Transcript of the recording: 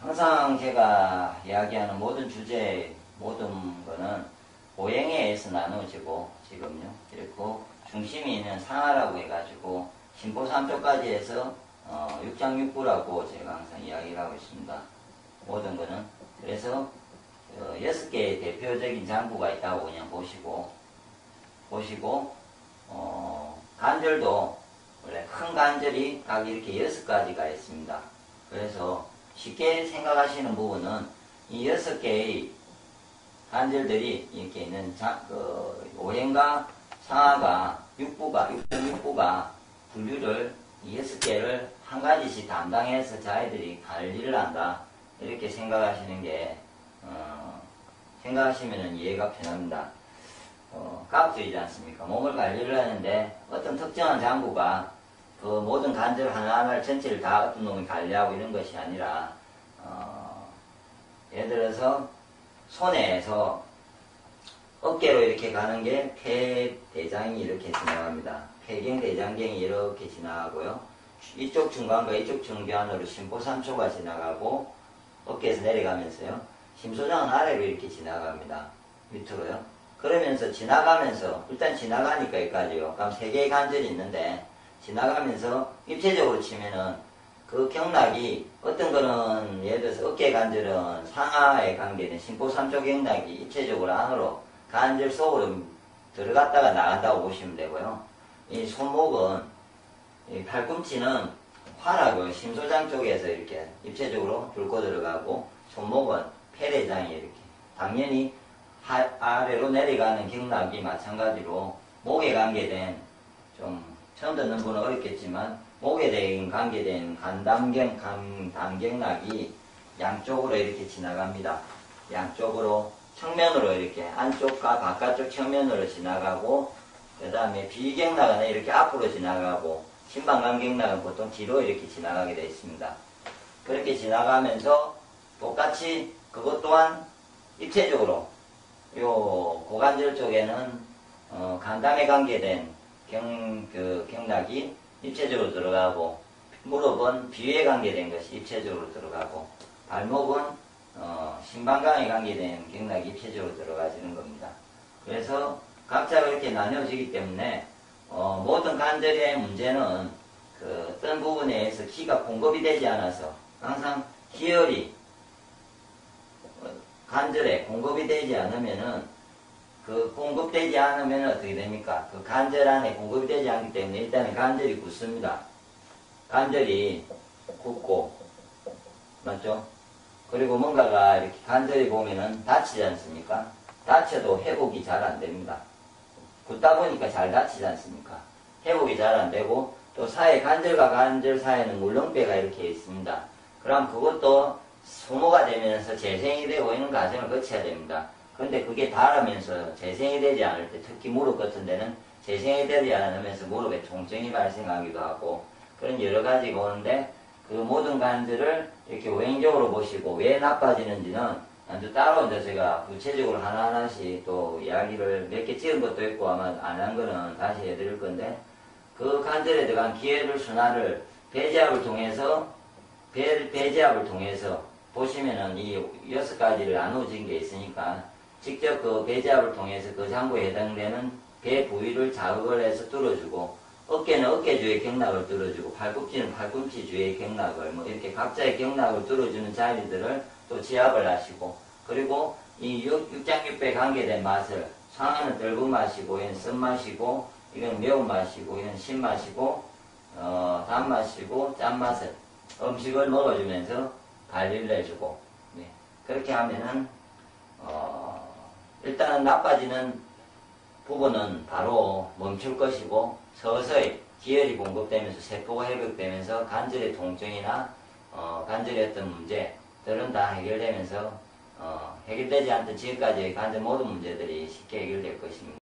항상 제가 이야기하는 모든 주제, 모든 거는 오행에 의해서 나누어지고, 지금요. 그리고 중심이 있는 상하라고 해가지고, 신보삼조까지 해서, 어, 육장육부라고 제가 항상 이야기를 하고 있습니다. 모든 거는. 그래서, 어, 여섯 개의 대표적인 장부가 있다고 그냥 보시고, 보시고, 어, 간절도 원래 큰 간절이 딱 이렇게 여섯 가지가 있습니다. 그래서 쉽게 생각하시는 부분은 이 여섯 개의 간절들이 이렇게 있는 자, 그, 오행과 상하가 육부가 육부가 분류를 이 여섯 개를 한 가지씩 담당해서 자기들이 관리를 한다 이렇게 생각하시는 게 어, 생각하시면 이해가 편합니다. 어, 과학적이지 않습니까? 몸을 관리를 하는데 어떤 특정한 장부가 그 모든 간절 하나하나를 전체를 다 어떤 놈이 관리하고 이런 것이 아니라 어, 예를 들어서 손에서 어깨로 이렇게 가는 게 폐대장이 이렇게 지나갑니다. 폐경대장경이 이렇게 지나가고요. 이쪽 중간과 이쪽 중변으로 심포삼초가 지나가고 어깨에서 내려가면서요. 심소장은 아래로 이렇게 지나갑니다. 밑으로요. 그러면서 지나가면서 일단 지나가니까 여기까지요. 그럼 세 개의 관절이 있는데 지나가면서 입체적으로 치면은 그 경락이 어떤 거는 예를 들어서 어깨 관절은 상하에 관계된 심포삼초 경락이 입체적으로 안으로 관절 속으로 들어갔다가 나간다고 보시면 되고요. 이 손목은 이 팔꿈치는 화라고 심소장 쪽에서 이렇게 입체적으로 뚫고 들어가고 손목은 폐대장이 이렇게 당연히 하, 아래로 내려가는 경락이 마찬가지로 목에 관계된 좀 처음 듣는 분은 어렵겠지만 목에 대한 관계된 간담경, 간담경락이 양쪽으로 이렇게 지나갑니다. 양쪽으로 측면으로 이렇게 안쪽과 바깥쪽 측면으로 지나가고 그 다음에 비경락은 이렇게 앞으로 지나가고 신방광경락은 보통 뒤로 이렇게 지나가게 되어 있습니다. 그렇게 지나가면서 똑같이 그것 또한 입체적으로 요 고관절 쪽에는 어, 간담에 관계된 경, 그 경락이 입체적으로 들어가고 무릎은 비위에 관계된 것이 입체적으로 들어가고 발목은 어, 신방광에 관계된 경락이 입체적으로 들어가지는 겁니다. 그래서 각자 그렇게 나뉘어지기 때문에 어, 모든 관절의 문제는 그 어떤 부분에 의해서 기가 공급이 되지 않아서 항상 기혈이 관절에 공급이 되지 않으면은 그 공급되지 않으면 어떻게 됩니까? 그 관절 안에 공급이 되지 않기 때문에 일단은 관절이 굳습니다. 관절이 굳고 맞죠? 그리고 뭔가가 이렇게 관절이 보면은 다치지 않습니까? 다쳐도 회복이 잘 안 됩니다. 굳다 보니까 잘 다치지 않습니까? 회복이 잘 안 되고 또 사이 관절과 관절 사이에는 물렁뼈가 이렇게 있습니다. 그럼 그것도 소모가 되면서 재생이 되고 있는 과정을 거쳐야 됩니다. 그런데 그게 닳으면서 재생이 되지 않을 때 특히 무릎 같은 데는 재생이 되지 않으면서 무릎에 통증이 발생하기도 하고 그런 여러 가지가 오는데 그 모든 관절을 이렇게 오행적으로 보시고 왜 나빠지는지는 아주 따로 이제 제가 구체적으로 하나하나씩 또 이야기를 몇 개 찍은 것도 있고 아마 안 한 거는 다시 해드릴 건데 그 관절에 들어간 기회를 순환을 배제압을 통해서 배, 배제압을 통해서 보시면은 이 여섯 가지를 나누어진 게 있으니까 직접 그 배제압을 통해서 그 장부에 해당되는 배 부위를 자극을 해서 뚫어주고 어깨는 어깨 주의 경락을 뚫어주고 팔꿈치는 팔꿈치 주의 경락을 뭐 이렇게 각자의 경락을 뚫어주는 자리들을 또 지압을 하시고 그리고 이 육, 육장육배 관계된 맛을 상하는 떫은 맛이고 이건 쓴맛이고 이건 매운맛이고 이건 신맛이고 어, 단맛이고 짠맛을 음식을 먹어주면서 관리를 해주고 네. 그렇게 하면은 어, 일단은 나빠지는 부분은 바로 멈출 것이고 서서히 기혈이 공급되면서 세포가 회복되면서 관절의 통증이나 어, 관절의 어떤 문제들은 다 해결되면서 어, 해결되지 않던 지금까지의 관절 모든 문제들이 쉽게 해결될 것입니다.